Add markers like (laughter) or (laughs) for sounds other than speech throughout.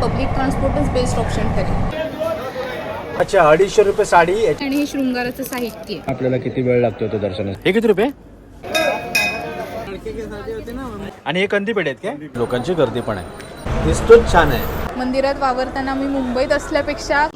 Public ट्रान्सपोर्टच best option ठरेल अच्छा अडीचशे रुपये साडी आणि हे शृंगाराचं साहित्य. आपल्याला किती वेळ लागतो ते दर्शनास हे किती रुपये? आणि हे कंदी पेढे आहेत काय? लोकांची गर्दी पण आहे. दिसतोच छान आहे. मंदिरात वावरताना मी मुंबईत असल्यापेक्षा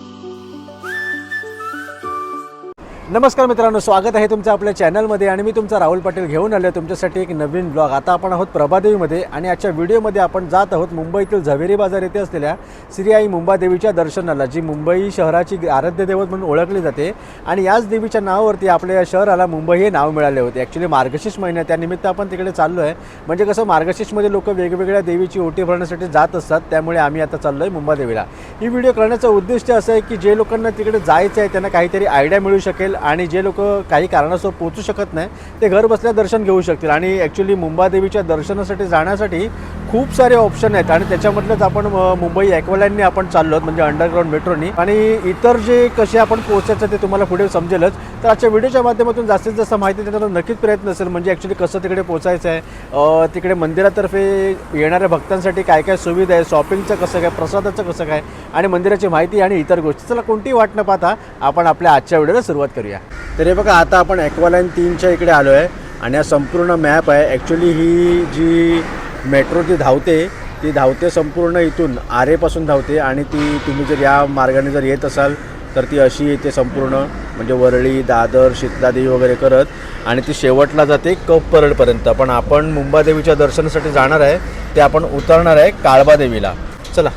नमस्कार मित्रांनो स्वागत आहे तुमचं आपल्या चॅनलमध्ये आणि मी तुमचा राहुल पाटील घेऊन आलो तुमच्यासाठी एक नवीन ब्लॉग आता आपण आहोत प्रभादेवीमध्ये आणि आजच्या व्हिडिओमध्ये आपण जात आहोत मुंबईतील झवेरी बाजार येथे असलेल्या श्री आई मुंबादेवीच्या दर्शनाला जी मुंबई शहराची आराध्य दैवत म्हणून ओळखली जाते. आणि याच देवीच्या नावावरती आपल्या या शहराला मुंबई हे नाव मिळाले होते. ॲक्च्युली मार्गशीर्ष महिन्यात त्यानिमित्त आपण तिकडे चाललो आहे म्हणजे कसं मार्गशीर्षमध्ये लोक वेगवेगळ्या देवीची ओटी भरण्यासाठी जात असतात. त्यामुळे आम्ही आता चाललो आहे मुंबादेवीला ही व्हिडिओ करण्याचं उद्दिष्ट असं आहे की जे लोकांना तिकडे जायचं आहे त्यांना काहीतरी आयडिया मिळू शकेल. आणि जे लोक काही कारणास्तव पोचू शकत नाही ते घर बसल्या दर्शन घेऊ शकतील. आणि ॲक्च्युली मुंबादेवीच्या दर्शनासाठी जाण्यासाठी खूप सारे ऑप्शन आहेत. आणि त्याच्यामधलंच आपण मुंबई ॲक्वालॅननी आपण चाललो आहोत म्हणजे अंडरग्राऊंड मेट्रोनी आणि इतर जे कसे आपण पोहोचायचं ते तुम्हाला पुढे समजेलच. तर आजच्या व्हिडिओच्या माध्यमातून जास्तीत जास्त माहिती देण्याचा नक्कीच प्रयत्न असेल म्हणजे ॲक्च्युली कसं तिकडे पोचायचं आहे तिकडे मंदिरातर्फे येणाऱ्या भक्तांसाठी काय काय सुविधा आहे शॉपिंगचं कसं काय प्रसादाचं कसं काय आणि मंदिराची माहिती आणि इतर गोष्टी. चला कोणतीही वाट न पाहता आपण आपल्या आजच्या व्हिडिओला सुरुवात करूया. तर हे बघा आता आपण ॲक्वालाईन तीनच्या इकडे आलो आहे आणि हा संपूर्ण मॅप आहे. ॲक्च्युली ही जी मेट्रो ती धावते ती धावते संपूर्ण इथून आरेपासून धावते आणि ती तुम्ही जर या मार्गाने जर येत असाल तर ती अशी येते संपूर्ण म्हणजे वरळी दादर शीतलादेवी वगैरे करत आणि ती शेवटला जाते कप पण आपण मुंबादेवीच्या दर्शनासाठी जाणार आहे ते आपण उतरणार आहे काळबादेवीला. चला.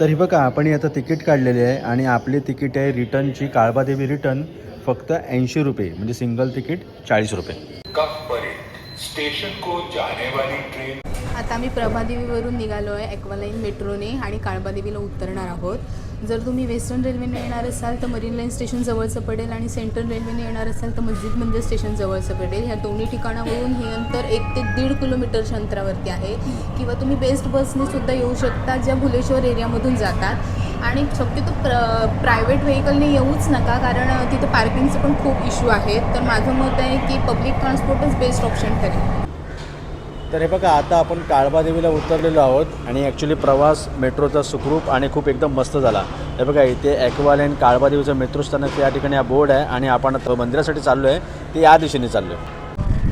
तर हे बघा आपण आता तिकीट काढलेली आहे आणि आपली तिकीट आहे रिटर्नची. काळबादेवी रिटर्न फक्त ऐंशी रुपये म्हणजे सिंगल तिकीट चाळीस रुपये. स्टेशन को जाने वाली ट्रेन. आता आम्ही प्रभादेवीवरून निघालो आहे ॲक्वालाईन मेट्रोने आणि काळबादेवीला उतरणार आहोत. जर तुम्ही वेस्टर्न रेल्वेने येणार असाल तर मरीन लाईन स्टेशन जवळचं पडेल आणि सेंट्रल रेल्वेने येणार असाल तर मस्जिद मंदिर स्टेशन जवळचं पडेल. ह्या दोन्ही ठिकाणावरून हे अंतर एक ते दीड किलोमीटरच्या अंतरावरती आहे. किंवा तुम्ही बेस्ट बसने सुद्धा येऊ शकता ज्या भुलेश्वर एरियामधून जातात. आणि शक्यतो प्र प्रायव्हेट व्हेकलने येऊच नका कारण तिथं पार्किंगचे पण खूप इश्यू आहेत तर माझं मत आहे की पब्लिक ट्रान्सपोर्टच बेस्ट ऑप्शन ठरेल. तर हे बघा आता आपण काळबादेवीला उतरलेलो आहोत आणि ॲक्च्युली प्रवास मेट्रोचा सुखरूप आणि खूप एकदम मस्त झाला. हे बघा इथे ॲक्वालाईन काळबादेवीचं मेट्रो स्थानक या ठिकाणी हा बोर्ड आहे आणि आपण मंदिरासाठी चाललो आहे ते या दिशेने चाललो आहे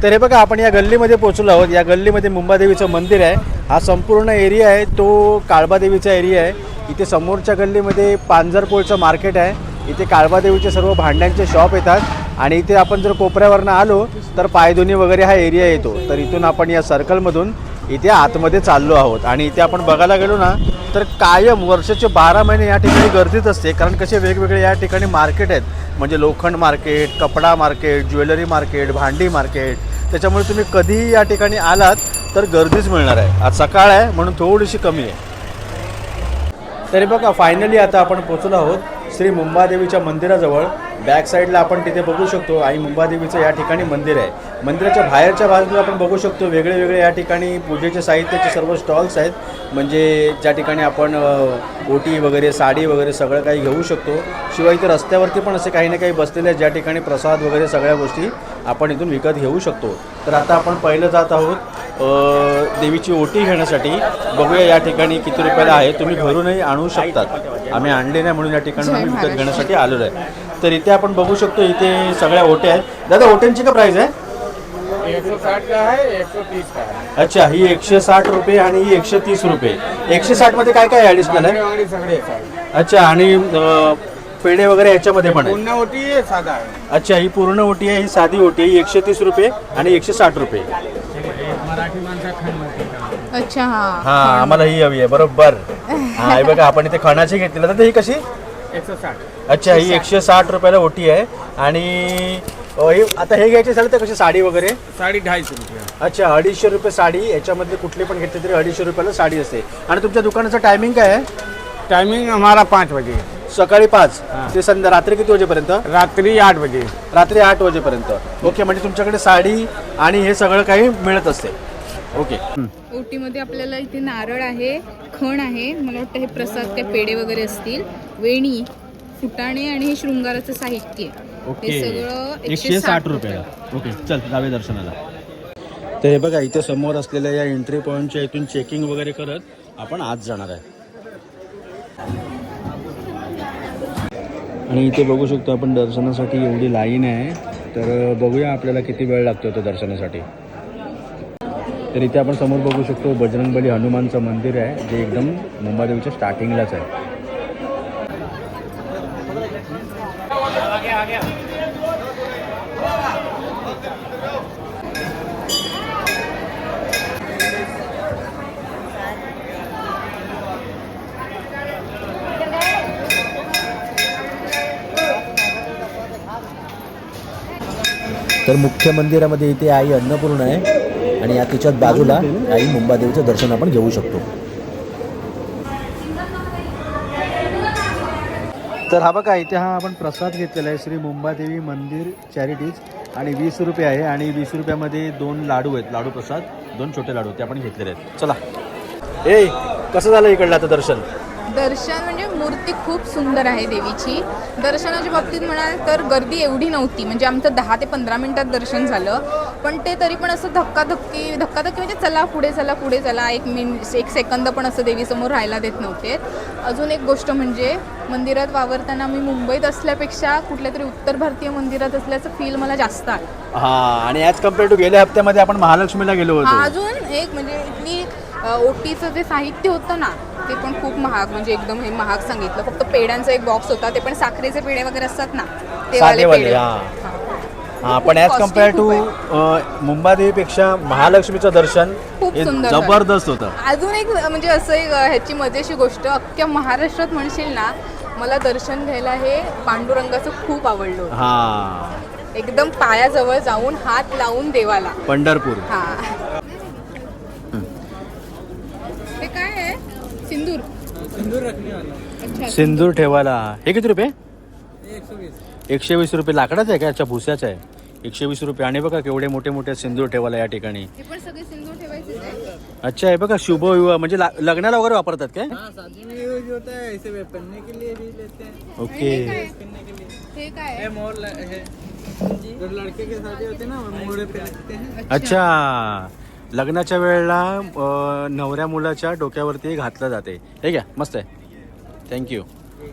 तर हे बघा आपण या गल्लीमध्ये पोचलो आहोत. या गल्लीमध्ये मुंबादेवीचं मंदिर आहे. हा संपूर्ण एरिया आहे तो काळबादेवीचा एरिया आहे. इथे समोरच्या गल्लीमध्ये पांजरपोळचं मार्केट आहे. इथे काळबादेवीचे सर्व भांड्यांचे शॉप येतात. आणि इथे आपण जर कोपऱ्यावरनं आलो तर पायधुनी वगैरे हा एरिया येतो. तर इथून आपण या सर्कलमधून इथे आतमध्ये चाललो आहोत. आणि इथे आपण बघायला गेलो ना तर कायम वर्षाचे बारा महिने या ठिकाणी गर्दीच असते. कारण कसे वेगवेगळे या ठिकाणी मार्केट आहेत. म्हणजे लोखंड मार्केट कपडा मार्केट ज्वेलरी मार्केट भांडी मार्केट. त्याच्यामुळे तुम्ही कधीही या ठिकाणी आलात तर गर्दीच मिळणार आहे. आज सकाळ आहे म्हणून थोडीशी कमी आहे. तरी बघा फायनली आता आपण पोचलो आहोत श्री मुंबादेवीच्या मंदिराजवळ. बॅक साईडला आपण तिथे बघू शकतो. आई मुंबादेवीचं या ठिकाणी मंदिर आहे. मंदिराच्या बाहेरच्या बाजूला आपण बघू शकतो. वेगळे वेगळे या ठिकाणी पूजेचे साहित्याचे सर्व स्टॉल्स आहेत. म्हणजे ज्या ठिकाणी आपण ओटी वगैरे साडी वगैरे सगळं काही घेऊ शकतो. शिवाय इथे रस्त्यावरती पण असे काही ना काही बसलेले आहेत. ज्या ठिकाणी प्रसाद वगैरे सगळ्या गोष्टी आपण इथून विकत घेऊ शकतो. तर आता आपण पहिलं जात आहोत देवीची ओटी घेण्यासाठी. बघूया या ठिकाणी किती रुपयाला आहे. तुम्ही घरूनही आणू शकतात. आम्ही आणले नाही म्हणून या ठिकाणी आम्ही विकत घेण्यासाठी आलेलो आहे. तर इथे आपण बघू शकतो इथे सगळ्या ओट्या आहेत. दादा ओट्यांची का प्राईस आहे? एक सौ साठ का है एक सौ तीस का है अच्छा ही एकशे साठ रुपये आणि ही एकशे तीस रुपये. एकशे साठमध्ये काय काय ॲडिशनल आहे? सगळे. अच्छा आणि अ, पेढे वगैरे याच्यामध्ये पण आहे पूर्ण होती है साधा है अच्छा ही पूर्ण ओटी आहे ही साधी ओटी आहे ही एकशे तीस रुपये आणि एकशे साठ रुपये. अच्छा हां. हा आम्हाला ही हवी आहे बरोबर. हा हे बघा आपण इथे खणाची घेतली. तर ही कशी? साठ अच्छा ही एकशे साठ रुपयाला ओटी आहे. आणि हे आता हे घ्यायचे झालं तर कशी साडी वगैरे? साड़ी ढाई सौ रुपया. अच्छा अडीचशे रुपये साडी. याच्यामधले कुठली पण घेतली तरी अडीचशे रुपयाला साडी असते. आणि तुमच्या दुकानाचं टायमिंग काय आहे? टाइमिंग हमारा पाँच बजे है। सकाळी पाच ते संध्या रात्री किती वाजेपर्यंत? रात्रि आठ बजे रात्री आठ वाजेपर्यंत. ओके म्हणजे तुमच्याकडे साडी आणि हे सगळं काही मिळत असते. ओके. ओटीमध्ये आपल्याला इथे नारळ आहे खण आहे. मला वाटतं हे प्रसाद काय पेढे वगैरे असतील. वेणी फुटाणे आणि हे शृंगाराचं साहित्य. हे सगळं एकशे साठ रुपयाला. ओके चल जावे दर्शनाला. तर हे बघा इथे समोर असलेल्या या एंट्री पॉईंटच्या इथून चेकिंग वगैरे करत आपण आज जाणार आहे. आणि इथे बघू शकतो आपण दर्शनासाठी एवढी लाईन आहे. तर बघूया आपल्याला किती वेळ लागतो तो दर्शनासाठी. तर इथे आपण समोर बघू शकतो बजरंगबली हनुमानचं मंदिर आहे जे एकदम मुंबादेवीच्या स्टार्टिंगलाच आहे. तर मुख्य मंदिरामध्ये इथे आई अन्नपूर्ण आहे. आणि या तिच्याच बाजूला आई मुंबादेवीचं दर्शन आपण घेऊ शकतो. तर हा बघा इथे हा आपण प्रसाद घेतलेला आहे. श्री मुंबादेवी मंदिर चॅरिटीज आणि वीस रुपये आहे आणि वीस रुपयामध्ये दोन लाडू आहेत. लाडू प्रसाद दोन छोटे लाडू ते आपण घेतलेले आहेत. चला. ए कसं झालं इकडलं आता दर्शन? दर्शन म्हणजे मूर्ती खूप सुंदर आहे देवीची. दर्शनाच्या बाबतीत म्हणाल तर गर्दी एवढी नव्हती. म्हणजे आमचं दहा ते पंधरा मिनिटात दर्शन झालं. पण ते तरी पण असं धक्काधक्की धक्काधक्की म्हणजे चला पुढे चला पुढे चला. एक मिनिट एक सेकंद पण असं देवीसमोर राहायला देत नव्हते. अजून एक गोष्ट म्हणजे मंदिरात वावरताना मी मुंबईत असल्यापेक्षा कुठल्या तरी उत्तर भारतीय मंदिरात असल्याचं फील मला जास्त आलं. हा आणि ॲज कंपेअर टू गेल्या हप्त्यामध्ये आपण महालक्ष्मीला गेलो होतो. अजून एक म्हणजे इथली ओटीचं जे साहित्य होतं ना ते पण खूप महाग म्हणजे एकदम हे महाग सांगितलं. फक्त पेड्यांचा एक बॉक्स होता ते पण साखरेचे पेढे वगैरे असतात ना ते वाले पेढे. हा. पण ॲज कंपेअर टू मुंबादेवीपेक्षा महालक्ष्मीचं दर्शन खूप हे सुंदर झालं. जबरदस्त होतं. अजून एक म्हणजे असं एक ह्याची मजेशी गोष्ट अख्ख्या महाराष्ट्रात म्हणशील ना मला दर्शन घ्यायला हे पांडुरंगाचं खूप आवडलं होतं. हा. एकदम पायाजवळ जाऊन हात लावून देवाला. पंढरपूर. हा. ते काय आहे? सिंदूर. अच्छा सिंदूर. ठेवायला. हे किती रुपये? एकशे वीस रुपये लाकडाचं आहे का? अच्छा भुस्याचं आहे. एकशे वीस रुपये. आणि बघा केवढे मोठे मोठे सिंदूर ठेवायला या ठिकाणी. हे पण सगळे सिंदूर ठेवायचे आहे. अच्छा हे बघा शुभ विवाह. म्हणजे ला- लग्नाला वगैरे वापरतात काय? हाँ शादी में यूज होता है ऐसे वे पहनने के लिए भी लेते हैं. ओके. पहनने के लिए. हे काय ये आहे? मोर ल- है जब लड़के के शादी होते हैं ना वो मोड़े पे लगते हैं. अच्छा. लग्नाच्या वेळेला अं, नवऱ्या मुलाच्या डोक्यावरती घातलं जाते. हे घ्या मस्त आहे. थँक्यू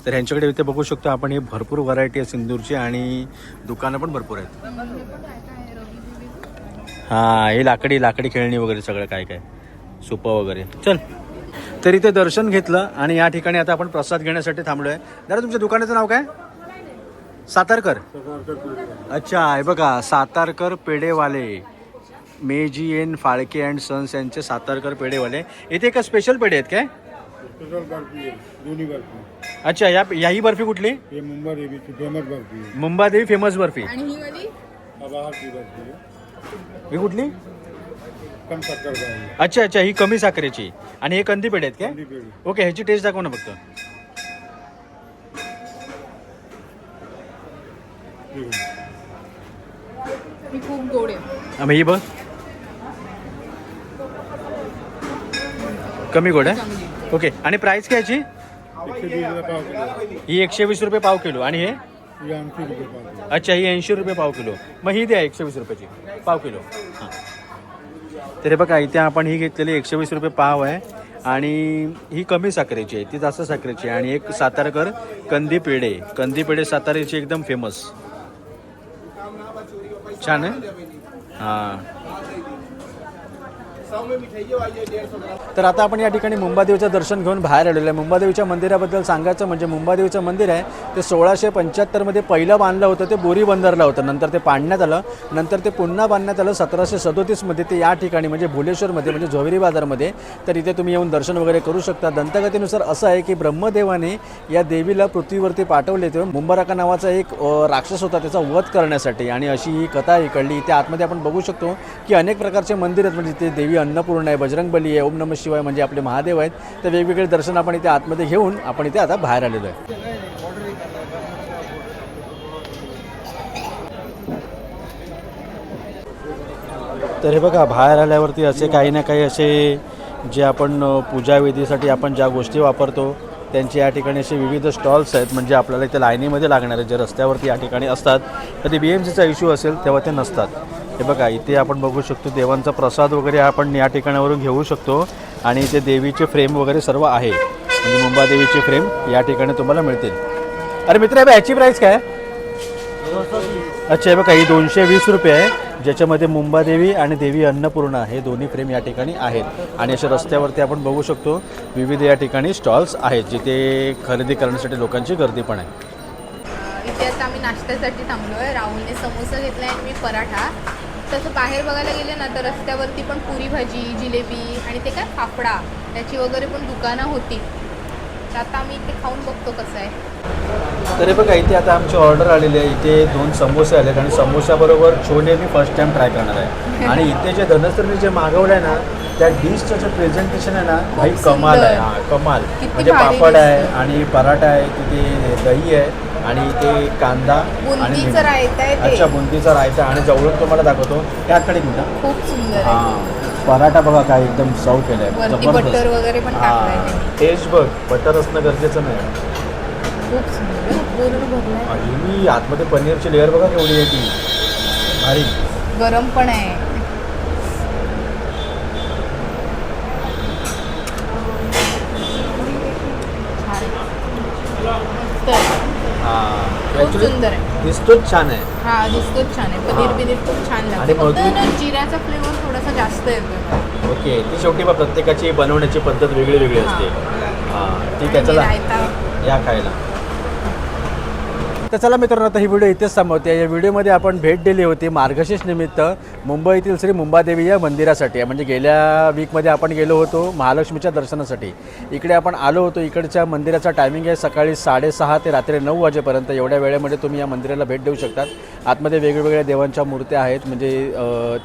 तर ह्यांच्याकडे इथे बघू शकतो आपण हे भरपूर व्हरायटी आहे सिंदूरची आणि दुकानं पण भरपूर आहेत. हां हे लाकडी लाकडी खेळणी वगैरे सगळं काय काय. सुपं वगैरे. चल. तर इथे दर्शन घेतलं आणि या ठिकाणी आता आपण प्रसाद घेण्यासाठी थांबलो आहे दादा तुमच्या दुकानाचं नाव काय? सातारकर. अच्छा हे बघा सातारकर पेढेवाले. मेजी एन फाळके अँड सन्स यांचे सातारकर पेढेवाले. इथे का स्पेशल पेढे आहेत काय? अच्छा या याही बर्फी कुठली? हे मुंबई देवीची फेमस बर्फी आहे. मुंबादेवी फेमस बर्फी. आणि ही वाली? बर्फी ही कुठली? कम शक्कर अच्छा अच्छा ही कमी साखरेची. आणि हे कंदी पेढे आहेत कंदी काय ओके ह्याची टेस्ट दाखव ना फक्त. आहे. ही खूप गोड आहे. आम्ही ही बघ. कमी गोड आहे? चांगली ओके आणि प्राइस काय याची? ही एकशे वीस रुपये पाव किलो. आणि हे? ऐंशी रुपये पाव किलो. अच्छा ही ऐंशी रुपये पाव किलो. मग ही द्या एकशे वीस रुपयाची. पाव किलो. हां. तर बघा इथे आपण ही घेतलेली एकशे वीस रुपये पाव आहे. आणि ही कमी साखरेची आहे ती जास्त साखरेची आहे. आणि एक सातारकर कंदी पेढे. कंदी पेढे साताऱ्याची एकदम फेमस छान आहे? हां. तर आता आपण या ठिकाणी मुंबादेवीचं दर्शन घेऊन बाहेर आलेलो आहे. मुंबादेवीच्या मंदिराबद्दल सांगायचं म्हणजे मुंबादेवीचं मंदिर आहे. ते सोळाशे पंच्याहत्तरमध्ये पहिलं बांधलं होतं ते बोरी बंदरला होतं. नंतर ते पाडण्यात आलं. नंतर ते पुन्हा बांधण्यात आलं सतराशे सदोतीसमध्ये ते या ठिकाणी म्हणजे भुलेश्वरमध्ये म्हणजे झोवेरी बाजारमध्ये तर इथे तुम्ही येऊन दर्शन वगैरे करू शकता. दंतकथेनुसार असं आहे की ब्रह्मदेवाने या देवीला पृथ्वीवरती पाठवले तेव्हा मुंबाराका नावाचा एक राक्षस होता त्याचा वध करण्यासाठी. आणि अशी ही कथा इकडली. इथे आतमध्ये आपण बघू शकतो की अनेक प्रकारचे मंदिर आहेत. म्हणजे ते देवी अन्नपूर्ण आहे बजरंगबली आहे ओम नम शिवाय म्हणजे आपले महादेव आहेत. तर वेगवेगळे दर्शन आपण इथे आतमध्ये घेऊन आपण इथे आता बाहेर आलेलो आहे. तर हे बघा बाहेर आल्यावरती असे काही ना काही असे जे आपण पूजा पूजाविधीसाठी आपण ज्या गोष्टी वापरतो त्यांचे या ठिकाणी असे विविध स्टॉल्स आहेत म्हणजे आपल्याला इथे लाईनीमध्ये लागणारे जे रस्त्यावरती या ठिकाणी असतात तर ते बी एम सीचा इश्यू असेल तेव्हा ते नसतात. हे बघा इथे आपण बघू शकतो देवांचा प्रसाद वगैरे आपण या ठिकाणावरून घेऊ शकतो आणि इथे देवीचे फ्रेम वगैरे सर्व आहे. म्हणजे मुंबादेवीचे फ्रेम या ठिकाणी तुम्हाला मिळतील. अरे मित्र हे याची प्राईस काय? अच्छा हे बघा ही दोनशे वीस रुपये आहे ज्याच्यामध्ये मुंबादेवी आणि देवी अन्नपूर्णा हे दोन्ही फ्रेम या ठिकाणी आहेत. आणि अशा रस्त्यावरती आपण बघू शकतो विविध या ठिकाणी स्टॉल्स आहेत जिथे खरेदी करण्यासाठी लोकांची गर्दी पण आहे. इथे आता आम्ही नाश्त्यासाठी थांबलो आहे राहुलने समोसा घेतला आणि मी पराठा. तसं बाहेर बघायला गेले ना तर रस्त्यावरती पण पुरी भाजी जिलेबी आणि ते काय फाफडा त्याची वगैरे पण दुकानं होती. तर आता आम्ही इथे खाऊन बघतो कसं आहे. तर बघा इथे आता आमची ऑर्डर आलेली आहे. इथे दोन समोसे आलेत आणि समोस्याबरोबर छोले मी फर्स्ट टाइम ट्राय करणार आहे. (laughs) आणि इथे जे धनस्त्रने जे मागवलं आहे ना त्या डिशचं जे प्रेझेंटेशन आहे ना भाई कमाल आहे. हां कमाल. म्हणजे पापड आहे. आणि पराठा आहे तिथे दही आहे आणि इथे कांदा आणि ते. अच्छा बुंदीचा रायता. आणि जवळून तुम्हाला दाखवतो त्याकडे मिनिट खूप सुंदर हां. पराठा बघा काय एकदम सव केलाय. हां. त्यांनी. टेस्ट बघ बटर असणं गरजेचं नाही. खूप सुंदर पूर्ण भरलाय. मी आतमध्ये पनीरची लेअर बघा केवढी आहे ती. भारी. गरम पण आहे. हां. खूप सुंदर दिसतोच छान आहे. हा दिसतोच छान आहे. पनीर हा. बिनीर खूप छान आणि लागते फक्त मधून- ना जिऱ्याचा फ्लेवर थोडासा जास्त येतो ओके ती शेवटी बा प्रत्येकाची बनवण्याची पद्धत वेगळी वेगळी असते. हां. चला रायता. या खायला. तर चला मित्रांनो आता ही व्हिडिओ इथेच थांबवते. या व्हिडिओमध्ये आपण भेट दिली होती मार्गशीर्ष निमित्त मुंबईतील श्री मुंबादेवी या मंदिरासाठी. म्हणजे गेल्या वीकमध्ये आपण गेलो होतो महालक्ष्मीच्या दर्शनासाठी. इकडे आपण आलो होतो इकडच्या मंदिराचा टायमिंग आहे सकाळी साडेसहा ते रात्री नऊ वाजेपर्यंत. एवढ्या वेळेमध्ये तुम्ही या मंदिराला भेट देऊ शकतात. आतमध्ये वेगवेगळ्या देवांच्या मूर्त्या आहेत. म्हणजे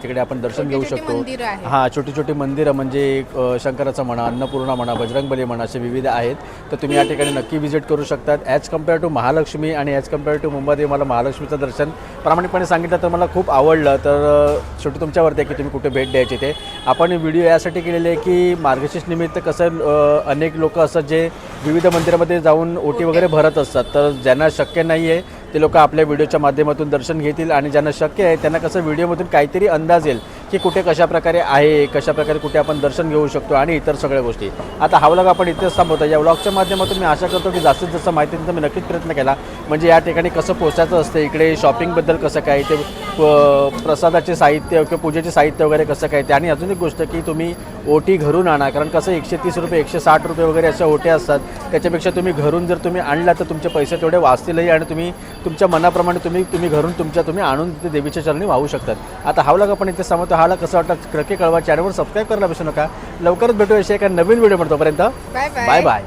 तिकडे आपण दर्शन घेऊ शकतो. हां छोटी छोटी मंदिरं म्हणजे शंकराचं म्हणा अन्नपूर्णा म्हणा बजरंगबली म्हणा असे विविध आहेत. तर तुम्ही या ठिकाणी नक्की व्हिजिट करू शकतात. ॲज कंपेअर टू महालक्ष्मी आणि ॲज कंपेअर टू मुंबई मला महालक्ष्मीचं दर्शन प्रामाणिकपणे सांगितलं तर मला खूप आवडलं. तर शेवटी तुमच्यावरती आहे की तुम्ही कुठे भेट द्यायची ते. आपण व्हिडिओ यासाठी केलेले आहे की मार्गशीर्ष निमित्त कसं अनेक लोक असतात जे विविध मंदिरामध्ये जाऊन ओटी वगैरे भरत असतात. तर ज्यांना शक्य नाही आहे ते लोक आपल्या व्हिडिओच्या माध्यमातून दर्शन घेतील. आणि ज्यांना शक्य आहे त्यांना कसं व्हिडिओमधून काहीतरी अंदाज येईल. की कुठे कशाप्रकारे आहे कशा प्रकारे कुठे आपण दर्शन घेऊ शकतो आणि इतर सगळ्या गोष्टी. आता हा व्लॉग आपण इथेच थांबवतो. या व्लॉगच्या माध्यमातून मी आशा करतो की जास्तीत जास्त माहिती मी नक्कीच प्रयत्न केला. म्हणजे या ठिकाणी कसं पोचायचं असतं इकडे शॉपिंगबद्दल कसं काय ते प्रसादाचे साहित्य किंवा पूजेचे साहित्य वगैरे कसं काय ते आणि अजून एक गोष्ट की तुम्ही ओटी घरून आणा. कारण कसं एकशे तीस रुपये एकशे साठ रुपये वगैरे अशा ओट्या असतात. त्याच्यापेक्षा तुम्ही घरून जर तुम्ही आणला तर तुमचे पैसे तेवढे वाचतीलही आणि तुम्ही तुमच्या मनाप्रमाणे तुम्ही तुम्ही घरून तुमच्या तुम्ही आणून तिथे देवीच्या चरणी वाहू शकतात. आता हा व्लॉग आपण इथे समजतो हाला कसं वाटतं नक्की कळवा चॅनलवर सबस्क्राईब करायला विसरू नका. लवकरच भेटू अशा एका नवीन व्हिडिओ तोपर्यंत. Bye bye bye